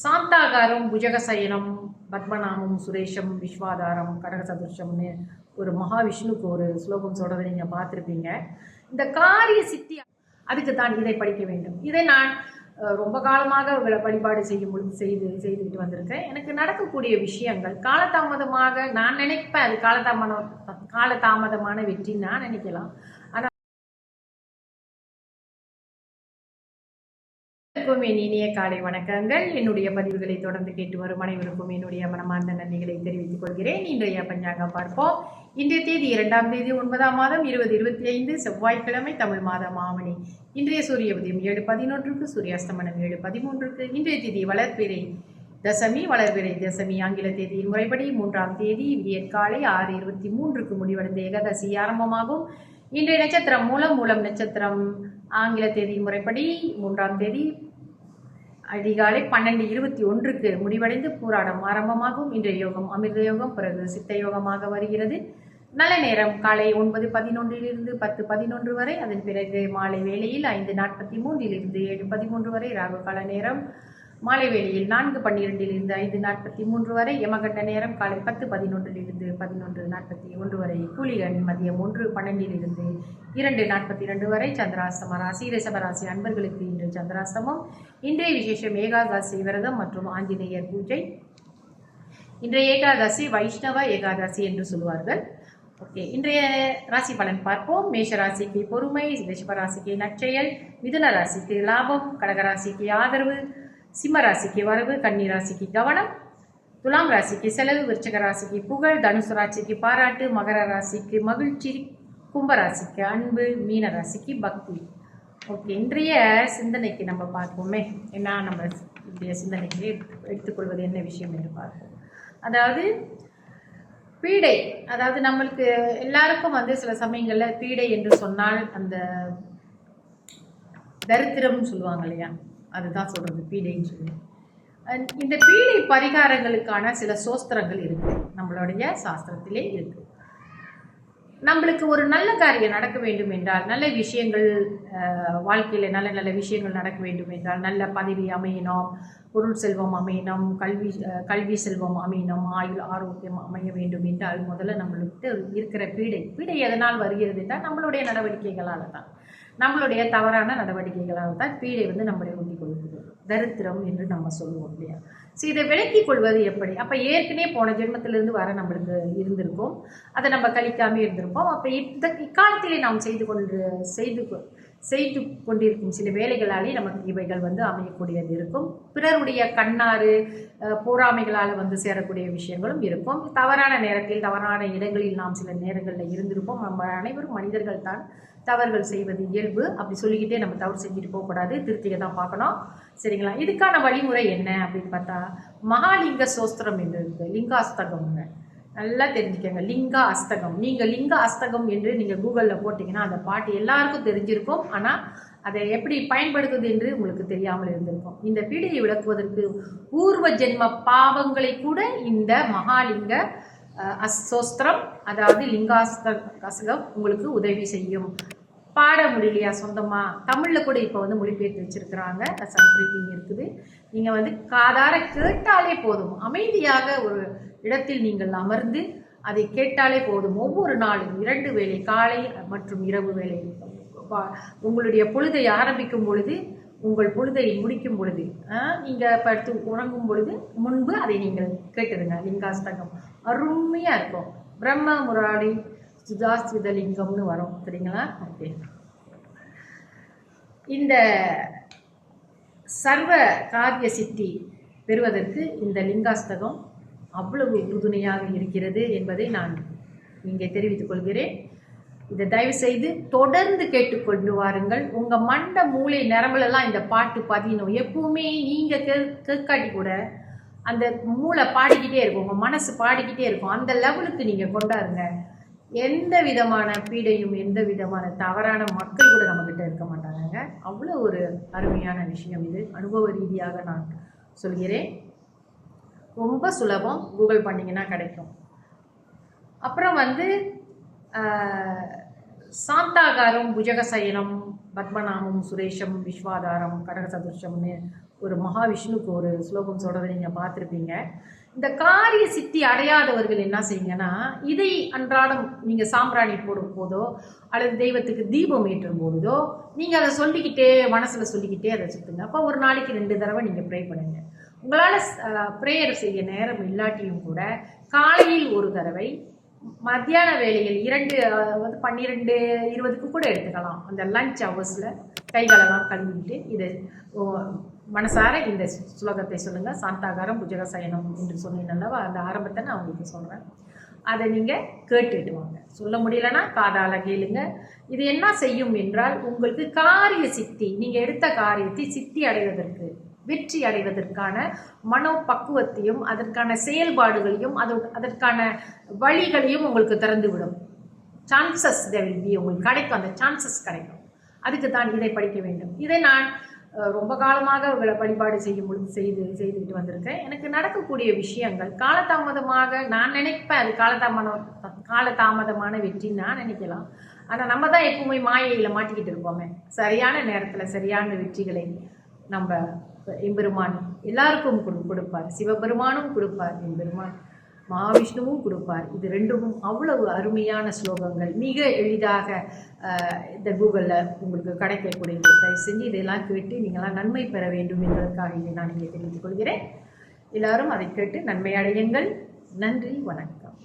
சாந்தாகாரம் புஜகசயனம் பத்மநாமம் சுரேஷம் விஸ்வாதாரம் கடகசதுர்ஷம்னு ஒரு மகாவிஷ்ணுக்கு ஒரு ஸ்லோகம் சொல்கிறத நீங்கள் பார்த்துருப்பீங்க. இந்த காரிய சித்தி அதுக்கு தான் இதை படிக்க வேண்டும். இதை நான் ரொம்ப காலமாக வழிபாடு செய்யும் பொழுது செய்து செய்துக்கிட்டு வந்திருக்கேன். எனக்கு நடக்கக்கூடிய விஷயங்கள் காலதாமதமாக நான் நினைப்பேன் அது காலதாமதம் காலதாமதமான வெற்றி நான் நினைக்கலாம். ஆனா என் இனிய காலை வணக்கங்கள். என்னுடைய பதிவுகளை தொடர்ந்து கேட்டு வரும் அனைவருக்கும் என்னுடைய மனமார்ந்த நன்றிகளை தெரிவித்துக் கொள்கிறேன். இன்றைய பஞ்சாங்கம் பார்ப்போம். இன்றைய தேதி இரண்டாம் தேதி ஒன்பதாம் மாதம் இருபது இருபத்தி ஐந்து செவ்வாய்க்கிழமை தமிழ் மாதம் ஆவணி இன்றைய சூரிய உதயம் ஏழு பதினொன்றுக்கு சூரியாஸ்தமனம் ஏழு பதிமூன்றுக்கு. இன்றைய தேதி வளர்ப்பிறை தசமி வளர்பிறை தசமி ஆங்கில தேதியின் முறைப்படி மூன்றாம் தேதி வியற்காலை ஆறு இருபத்தி மூன்றுக்கு முடிவடைந்த ஏகாதசி ஆரம்பமாகும். இன்றைய நட்சத்திரம் மூலம் மூலம் நட்சத்திரம் ஆங்கில தேதி முறைப்படி மூன்றாம் தேதி அதிகாலை பன்னெண்டு இருபத்தி ஒன்றுக்கு முடிவடைந்து போராடம் ஆரம்பமாகும். இன்றைய யோகம் அமிர்த யோகம் பிறகு சித்த யோகமாக வருகிறது. நல்ல நேரம் காலை ஒன்பது பதினொன்றிலிருந்து பத்து பதினொன்று வரை அதன் பிறகு மாலை வேளையில் ஐந்து நாற்பத்தி மூன்றிலிருந்து ஏழு பதிமூன்று வரை ராகு கால நேரம். மாலை வேளையில் நான்கு பன்னிரெண்டிலிருந்து ஐந்து நாற்பத்தி மூன்று வரை யமகண்ட நேரம் காலை பத்து பதினொன்றிலிருந்து பதினொன்று நாற்பத்தி ஒன்று வரை கூலிகன் மதியம் ஒன்று பன்னெண்டிலிருந்து இரண்டு நாற்பத்தி இரண்டு வரை சந்திராஸ்தம ராசி ரிஷபராசி அன்பர்களுக்கு இன்று சந்திராஸ்தமம் இன்றைய விசேஷம் ஏகாதசி விரதம் மற்றும் ஆஞ்சநேயர் பூஜை. இன்றைய ஏகாதசி வைஷ்ணவ ஏகாதசி என்று சொல்வார்கள் ஓகே இன்றைய ராசி பலன் பார்ப்போம். மேஷ ராசிக்கு பொறுமை ரிஷபராசிக்கு நற்செயல் மிதுன ராசிக்கு லாபம் கடகராசிக்கு ஆதரவு சிம்ம ராசிக்கு வரவு கன்னி ராசிக்கு கவனம் துலாம் ராசிக்கு செலவு விருச்சக ராசிக்கு புகழ் தனுசு ராசிக்கு பாராட்டு மகர ராசிக்கு மகிழ்ச்சி கும்பராசிக்கு அன்பு மீன ராசிக்கு பக்தி. ஓகே இன்றைய சிந்தனைக்கு நம்ம பார்ப்போமே. என்ன நம்ம இப்படிய சிந்தனைக்கு எடுத்துக்கொள்வது என்ன விஷயம் என்று பார்ப்போம். அதாவது பீடை அதாவது நம்மளுக்கு எல்லாருக்கும் வந்து சில சமயங்களில் பீடை என்று சொன்னால் அந்த தரித்திரம்னு சொல்லுவாங்க இல்லையா? அதுதான் சொல்றது பீடைன்னு சொல்லி. இந்த பீடை பரிகாரங்களுக்கான சில சோஸ்திரங்கள் இருக்கு. நம்மளுடைய சாஸ்திரத்திலே இருக்கு. நம்மளுக்கு ஒரு நல்ல காரியம் நடக்க வேண்டும் என்றால் நல்ல விஷயங்கள் வாழ்க்கையில் நல்ல நல்ல விஷயங்கள் நடக்க வேண்டும் என்றால் நல்ல பதவி அமையணும் பொருள் செல்வம் அமையணும் கல்வி கல்வி செல்வம் அமையணும் ஆயுள் ஆரோக்கியம் அமைய வேண்டும் என்றால் முதல்ல நம்மளுக்கு இருக்கிற பீடை பீடை எதனால் வருகிறது என்றால் நம்மளுடைய நடவடிக்கைகளால் தான் நம்மளுடைய தவறான நடவடிக்கைகளால் தான் பீடை வந்து நம்மளை ஒட்டி கொள்கிறது. தரித்திரம் என்று நம்ம சொல்லுவோம் இல்லையா? ஸோ இதை விளக்கி கொள்வது எப்படி? அப்போ ஏற்கனவே போன ஜென்மத்திலிருந்து வர நம்மளுக்கு இருந்திருக்கும். அதை நம்ம கழிக்காம இருந்திருப்போம். அப்போ இந்த இக்காலத்திலே நாம் செய்து கொண்டு செய்து செய்து கொண்டிருக்கும் சில வேலைகளாலே நமக்கு இவைகள் வந்து அமையக்கூடியது இருக்கும். பிறருடைய கண்ணாறு அஹ், பொறாமைகளால் வந்து சேரக்கூடிய விஷயங்களும் இருக்கும். தவறான நேரத்தில் தவறான இடங்களில் நாம் சில நேரங்களில் இருந்திருப்போம். நம்ம அனைவரும் மனிதர்கள் தான் தவறுகள் செய்வது இயல்பு. அப்படி சொல்லிக்கிட்டே நம்ம தவறு செஞ்சுட்டு போகக்கூடாது. திருத்திக்க தான் பார்க்கணும். சரிங்களா? இதுக்கான வழிமுறை என்ன அப்படின்னு பார்த்தா மகாலிங்க சோஸ்திரம் என்று இருக்கு. லிங்காஸ்தகம்ங்க நல்லா தெரிஞ்சுக்கங்க. லிங்க அஸ்தகம். நீங்கள் லிங்க அஸ்தகம் என்று நீங்கள் கூகுளில் போட்டிங்கன்னா அந்த பாட்டு எல்லாருக்கும் தெரிஞ்சிருக்கும். ஆனால் அதை எப்படி பயன்படுத்துவது என்று உங்களுக்கு தெரியாமல் இருந்திருக்கும். இந்த பீடியை விளக்குவதற்கு பூர்வ ஜென்ம பாவங்களை கூட இந்த மகாலிங்க அஸ்தோஸ்திரம் அதாவது லிங்காஸ்த கசகம் உங்களுக்கு உதவி செய்யும். பாட முடியலையா சொந்தமாக தமிழில் கூட இப்போ வந்து மொழிபெயர்த்து வச்சிருக்கிறாங்க. சன்பிரீட்டிங் இருக்குது. நீங்கள் வந்து காதார கேட்டாலே போதும். அமைதியாக ஒரு இடத்தில் நீங்கள் அமர்ந்து அதை கேட்டாலே போதும். ஒவ்வொரு நாளும் இரண்டு வேளை காலை மற்றும் இரவு வேளை. உங்களுடைய பொழுதை ஆரம்பிக்கும் பொழுது உங்கள் பொழுதை முடிக்கும் பொழுது நீங்கள் படுத்து உறங்கும் பொழுது முன்பு அதை நீங்கள் கேட்டுருங்க லிங்காஸ்தகம் அருமையாக இருக்கும். பிரம்ம முராடி சுதாஸ்தித லிங்கம்னு வரும். சரிங்களா? ஓகே. இந்த சர்வ காரிய சித்தி பெறுவதற்கு இந்த லிங்காஸ்தகம் அவ்வளவு உறுதுணையாக இருக்கிறது என்பதை நான் இங்கே தெரிவித்துக் கொள்கிறேன். இதை தயவு செய்து தொடர்ந்து கேட்டுக்கொண்டு வாருங்கள். உங்க மண்ட மூளை நரம்புலலாம் இந்த பாட்டு பதியணும். எப்பவுமே நீங்க கே- கேட்காட்டி கூட அந்த மூளை பாடிக்கிட்டே இருக்கும். உங்கள் மனசு பாடிக்கிட்டே இருக்கும். அந்த லெவலுக்கு நீங்கள் கொண்டாருங்க. எந்த விதமான பீடையும் எந்த விதமான தவறான மக்கள் கூட நம்மக்கிட்ட இருக்க மாட்டாங்க அவ்வளோ ஒரு அருமையான விஷயம் இது. அனுபவ ரீதியாக நான் சொல்கிறேன். ரொம்ப சுலபம். கூகுள் பண்ணிங்கன்னா கிடைக்கும். அப்புறம் வந்து சாந்தாகாரம் புஜகசயனம் பத்மநாமம் சுரேஷம் விஸ்வாதாரம் கடகசதுர்ஷம்னு ஒரு மகாவிஷ்ணுக்கு ஒரு ஸ்லோகம் சொல்கிறத நீங்கள் பார்த்துருப்பீங்க. இந்த காரிய சித்தி அடையாதவர்கள் என்ன செய்யுங்கன்னா இதை அன்றாடம் நீங்கள் சாம்பிராணி போடும் போதோ அல்லது தெய்வத்துக்கு தீபம் ஏற்றும் போதோ நீங்கள் அதை சொல்லிக்கிட்டே மனசில் சொல்லிக்கிட்டே அதை சுற்றுங்க அப்போ ஒரு நாளைக்கு ரெண்டு தடவை நீங்கள் ப்ரே பண்ணுங்க. உங்களால் ப்ரேயர் செய்ய நேரம் இல்லாட்டியும் கூட காலையில் ஒரு தடவை மத்தியான வேலையில் இரண்டு அதாவது பன்னிரெண்டு இருபதுக்கு கூட எடுத்துக்கலாம். அந்த லஞ்ச் ஹவர்ஸில் கைகளெல்லாம் கழுவிட்டு இதை மனசார இந்த சுலோகத்தை சொல்லுங்கள் சாந்தாகாரம் புஜகசயனம் என்று சொன்னீங்க அல்லவா அந்த ஆரம்பத்தை நான் உங்களுக்கு சொல்கிறேன் அதை நீங்கள் கேட்டுட்டு வாங்க. சொல்ல முடியலன்னா காதால கேளுங்க. இது என்ன செய்யும் என்றால் உங்களுக்கு காரிய சித்தி நீங்கள் எடுத்த காரியத்தை சித்தி அடைவதற்கு வெற்றி அடைவதற்கான மனோபக்குவத்தையும் அதற்கான செயல்பாடுகளையும் அது அதற்கான வழிகளையும் உங்களுக்கு திறந்துவிடும். சான்சஸ் வில் உங்களுக்கு கிடைக்கும். அந்த சான்சஸ் கிடைக்கும். அதுக்கு தான் இதை படிக்க வேண்டும். இதை நான் ரொம்ப காலமாக வழிபாடு செய்யும் பொழுது செய்து செய்துக்கிட்டு வந்திருக்கேன். எனக்கு நடக்கக்கூடிய விஷயங்கள் காலதாமதமாக நான் நினைப்பேன் அது காலதாமதம் காலதாமதமான வெற்றின்னு நான் நினைக்கலாம். ஆனால் நம்ம தான் எப்பவுமே மாயையில் மாட்டிக்கிட்டு இருப்போமே. சரியான நேரத்தில் சரியான வெற்றிகளை நம்ம எம்பெருமான் எல்லாருக்கும் கொடு கொடுப்பார். சிவபெருமானும் கொடுப்பார் எம்பெருமான் மகாவிஷ்ணுவும் கொடுப்பார். இது ரெண்டும் அவ்வளவு அருமையான ஸ்லோகங்கள். மிக எளிதாக இந்த கூகுளில் உங்களுக்கு கிடைக்கக்கூடியது தயவு செஞ்சு இதெல்லாம் கேட்டு நீங்களாம் நன்மை பெற வேண்டும் என்பதற்காக இதை நான் இங்கே தெரிவித்துக் கொள்கிறேன். எல்லாரும் அதை கேட்டு நன்மை அடையுங்கள். நன்றி வணக்கம்.